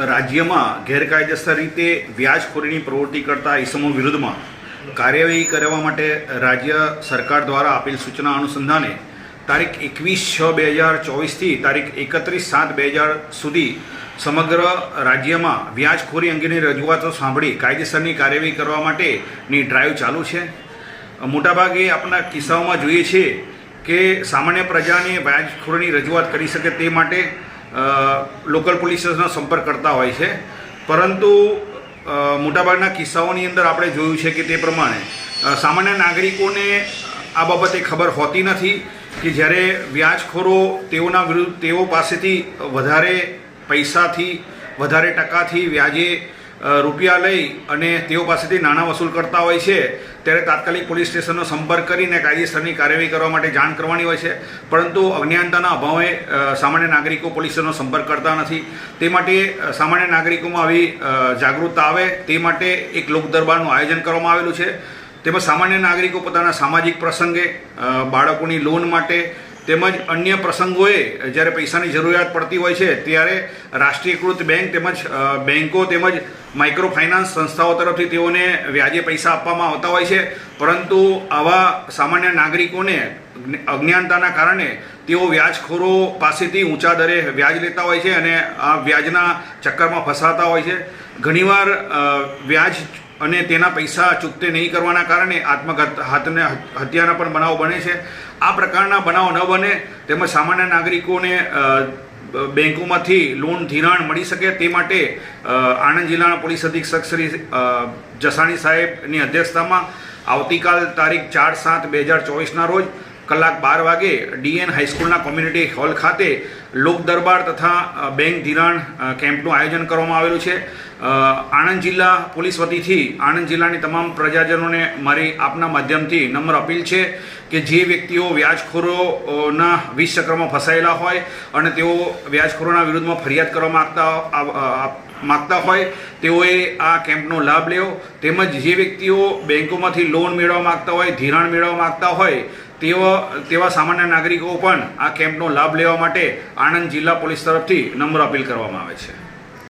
રાજ્યમાં ગેરકાયદેસર રીતે વ્યાજખોરીની પ્રવૃત્તિ કરતા ઇસમો વિરુદ્ધમાં કાર્યવાહી કરવા માટે રાજ્ય સરકાર દ્વારા આપેલ સૂચના અનુસંધાને તારીખ એકવીસ છ બે હજાર ચોવીસથી તારીખ એકત્રીસ સાત બે હજાર સુધી સમગ્ર રાજ્યમાં વ્યાજખોરી અંગેની રજૂઆતો સાંભળી કાયદેસરની કાર્યવાહી કરવા માટેની ડ્રાઈવ ચાલુ છે. મોટાભાગે આપણા કિસ્સાઓમાં જોઈએ છીએ કે સામાન્ય પ્રજાને વ્યાજખોરની રજૂઆત કરી શકે તે માટે લોકલ પોલીસનો સંપર્ક કરતા હોય છે. પરંતુ મોટાભાગના કિસ્સાઓની અંદર આપણે જોયું છે કે તે પ્રમાણે સામાન્ય નાગરિકોને આ બાબતે ખબર હોતી નથી કે જ્યારે વ્યાજખોરો તેઓના વિરુદ્ધ, તેઓ પાસેથી વધારે પૈસાથી, વધારે ટકાથી વ્યાજે રૂપિયા લઈ અને તેઓ પાસેથી નાણાં વસૂલ કરતા હોય છે, ત્યારે તાત્કાલિક પોલીસ સ્ટેશનનો સંપર્ક કરીને કાયદેસરની કાર્યવાહી કરવા માટે જાણ કરવાની હોય છે. પરંતુ અજ્ઞાનતાના અભાવે સામાન્ય નાગરિકો પોલીસ સ્ટેશનનો સંપર્ક કરતા નથી. તે માટે સામાન્ય નાગરિકોમાં આવી જાગૃતતા આવે. તે માટે એક લોક દરબારનું આયોજન કરવામાં આવેલું છે. તેમજ સામાન્ય નાગરિકો પોતાના સામાજિક પ્રસંગે બાળકોની લોન માટે તેમજ અન્ય પ્રસંગોએ જ્યારે પૈસાની જરૂરિયાત પડતી હોય છે, ત્યારે રાષ્ટ્રીયકૃત બેંક તેમજ બેન્કો તેમજ માઇક્રો ફાઇનાન્સ સંસ્થાઓ તરફથી તેઓને વ્યાજે પૈસા આપવામાં આવતા હોય છે. પરંતુ આવા સામાન્ય નાગરિકોને અજ્ઞાનતાના કારણે તેઓ વ્યાજખોરો પાસેથી ઊંચા દરે વ્યાજ લેતા હોય છે અને આ વ્યાજના ચક્કરમાં ફસાતા હોય છે. ઘણીવાર વ્યાજ અને તેના પૈસા ચૂકતે નહીં કરવાના કારણે આત્મઘાત હાથને હત્યાના પણ બનાવ બને છે. આ પ્રકારના બનાવ ન બને તેમજ સામાન્ય નાગરિકોને બેંકોમાંથી લોન ધિરાણ મળી શકે તે માટે આણંદ જિલ્લાના પોલીસ અધિક્ષક શ્રી જસાણી સાહેબની અધ્યક્ષતામાં આવતીકાલ તારીખ ચાર સાત બે હજાર ચોવીસના રોજ કલાક બાર વાગે ડીએન હાઈસ્કૂલના કોમ્યુનિટી હોલ ખાતે લોક દરબાર તથા બેંક ધિરાણ કેમ્પનું આયોજન કરવામાં આવેલું છે. આણંદ જિલ્લા પોલીસ વતીથી આણંદ જિલ્લાની તમામ પ્રજાજનોને મારી આપના માધ્યમથી નમ્ર અપીલ છે કે જે વ્યક્તિઓ વ્યાજખોરોના વીસ ચક્રમાં ફસાયેલા હોય અને તેઓ વ્યાજખોરોના વિરુદ્ધમાં ફરિયાદ કરવા માગતા માગતા હોય, તેઓએ આ કેમ્પનો લાભ લેવો તેમજ જે વ્યક્તિઓ બેંકોમાંથી લોન મેળવવા માગતા હોય, ધિરાણ મેળવવા માગતા હોય તેવા તેવા સામાન્ય નાગરિકો પણ આ કેમ્પનો લાભ લેવા માટે આણંદ જિલ્લા પોલીસ તરફથી નમ્ર અપીલ કરવામાં આવે છે.